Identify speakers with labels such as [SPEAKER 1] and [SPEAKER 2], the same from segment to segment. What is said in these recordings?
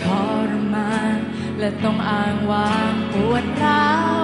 [SPEAKER 1] ทรมาน และต้องอ้างวางปวดร้าว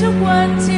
[SPEAKER 1] to one, two.